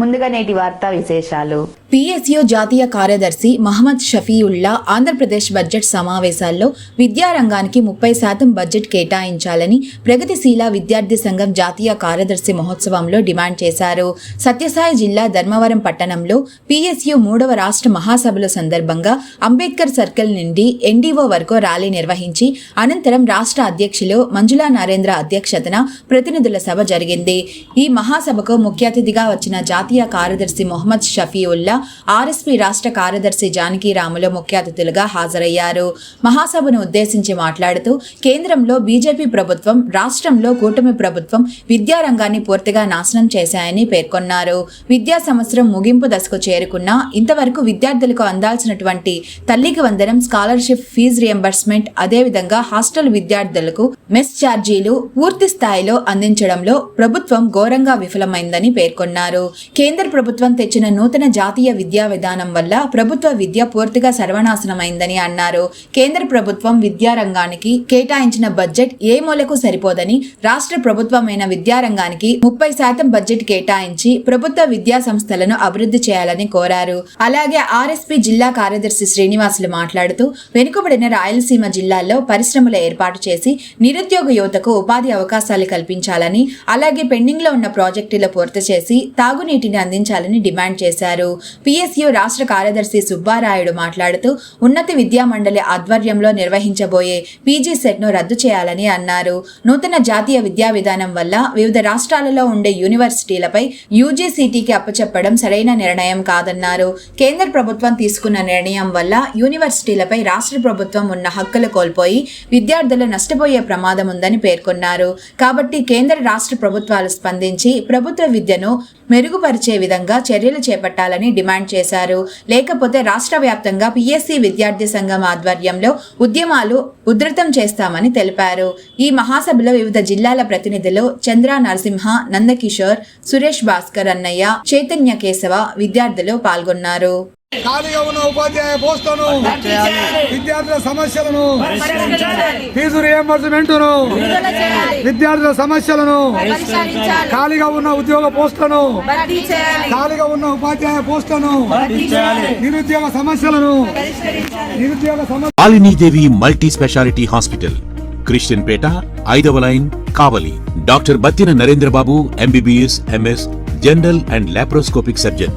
ముందుగా నేటి వార్తా విశేషాలు. పిఎస్యు జాతీయ కార్యదర్శి మహమ్మద్ షఫీయుల్లా ఆంధ్రప్రదేశ్ బడ్జెట్ సమావేశాల్లో విద్యారంగానికి ముప్పై శాతం బడ్జెట్ కేటాయించాలని ప్రగతిశీల విద్యార్థి సంఘం జాతీయ కార్యదర్శి మహోత్సవంలో డిమాండ్ చేశారు. సత్యసాయి జిల్లా ధర్మవరం పట్టణంలో పిఎస్యు మూడవ రాష్ట్ర మహాసభల సందర్భంగా అంబేద్కర్ సర్కిల్ నుండి ఎన్డీఓ వరకు ర్యాలీ నిర్వహించి అనంతరం రాష్ట్ర అధ్యక్షులు మంజులా నరేంద్ర అధ్యక్షతన ప్రతినిధుల సభ జరిగింది. ఈ మహాసభకు ముఖ్య అతిథిగా వచ్చిన జాతీయ కార్యదర్శి మొహమ్మద్ షఫీవుల్లా ఆర్ఎస్పీ రాష్ట్ర కార్యదర్శి జానకి రాములు ముఖ్య అతిథులుగా హాజరయ్యారు. మహాసభను ఉద్దేశించి మాట్లాడుతూ కేంద్రంలో బీజేపీ ప్రభుత్వం రాష్ట్రంలో కూటమి ప్రభుత్వం విద్యారంగాన్ని పూర్తిగా నాశనం చేశాయని పేర్కొన్నారు. విద్యా సంవత్సరం ముగింపు దశకు చేరుకున్నా ఇంతవరకు విద్యార్థులకు అందాల్సినటువంటి తల్లికి వందనం స్కాలర్షిప్ ఫీజు రియంబర్స్మెంట్ అదేవిధంగా హాస్టల్ విద్యార్థులకు మెస్ ఛార్జీలు పూర్తి స్థాయిలో అందించడంలో ప్రభుత్వం ఘోరంగా విఫలమైందని పేర్కొన్నారు. కేంద్ర ప్రభుత్వం తెచ్చిన నూతన జాతీయ విద్యా విధానం వల్ల ప్రభుత్వ విద్య పూర్తిగా సర్వనాశనమైందని అన్నారు. కేంద్ర ప్రభుత్వం విద్యారంగానికి కేటాయించిన బడ్జెట్ ఏ మూలకు సరిపోదని రాష్ట్ర ప్రభుత్వమైన విద్యారంగానికి ముప్పై శాతం బడ్జెట్ కేటాయించి ప్రభుత్వ విద్యా సంస్థలను అభివృద్ధి చేయాలని కోరారు. అలాగే ఆర్ఎస్పీ జిల్లా కార్యదర్శి శ్రీనివాసులు మాట్లాడుతూ వెనుకబడిన రాయలసీమ జిల్లాల్లో పరిశ్రమలు ఏర్పాటు చేసి నిరుద్యోగ యువతకు ఉపాధి అవకాశాలు కల్పించాలని అలాగే పెండింగ్లో ఉన్న ప్రాజెక్టులు పూర్తి చేసి తాగునీటి తాగునీటిని అందించాలని డిమాండ్ చేశారు. పిఎస్యు రాష్ట్ర కార్యదర్శి సుబ్బారాయుడు మాట్లాడుతూ ఉన్నత విద్యా మండలి ఆధ్వర్యంలో నిర్వహించబోయే పీజీ సెట్ను రద్దు చేయాలని అన్నారు. నూతన జాతీయ విద్యా విధానం వల్ల వివిధ రాష్ట్రాలలో ఉండే యూనివర్సిటీలపై యూజీసీటీకి అప్పచెప్పడం సరైన నిర్ణయం కాదన్నారు. కేంద్ర ప్రభుత్వం తీసుకున్న నిర్ణయం వల్ల యూనివర్సిటీలపై రాష్ట్ర ప్రభుత్వం ఉన్న హక్కులు కోల్పోయి విద్యార్థులు నష్టపోయే ప్రమాదం ఉందని పేర్కొన్నారు. కాబట్టి కేంద్ర రాష్ట్ర ప్రభుత్వాలు స్పందించి ప్రభుత్వ విద్యను మెరుగుపరిచే విధంగా చర్యలు చేపట్టాలని డిమాండ్ చేశారు. లేకపోతే రాష్ట్ర వ్యాప్తంగా పిఎస్సి విద్యార్థి సంఘం ఆధ్వర్యంలో ఉద్యమాలు ఉధృతం చేస్తామని తెలిపారు. ఈ మహాసభలో వివిధ జిల్లాల ప్రతినిధులు చంద్ర నరసింహ నందకిషోర్ సురేష్ భాస్కర్ అన్నయ్య చైతన్య కేశవ విద్యార్థులు పాల్గొన్నారు. ఖాళీగా ఉన్న ఉపాధ్యాయ పోస్టులను విద్యార్థుల సమస్యలను ఫీజు రియంబర్స్మెంట్ను విద్యార్థుల సమస్యలను ఖాళీగా ఉన్న ఉద్యోగ పోస్టులను ఖాళీగా ఉన్న ఉపాధ్యాయ పోస్టులను నిరుద్యోగ సమస్యలను నిరుద్యోగ సమస్య multi speciality hospital Christian Peta ఐదవ line Kavali. Doctor Battina Narendrababu MBBS MS general and laparoscopic surgeon.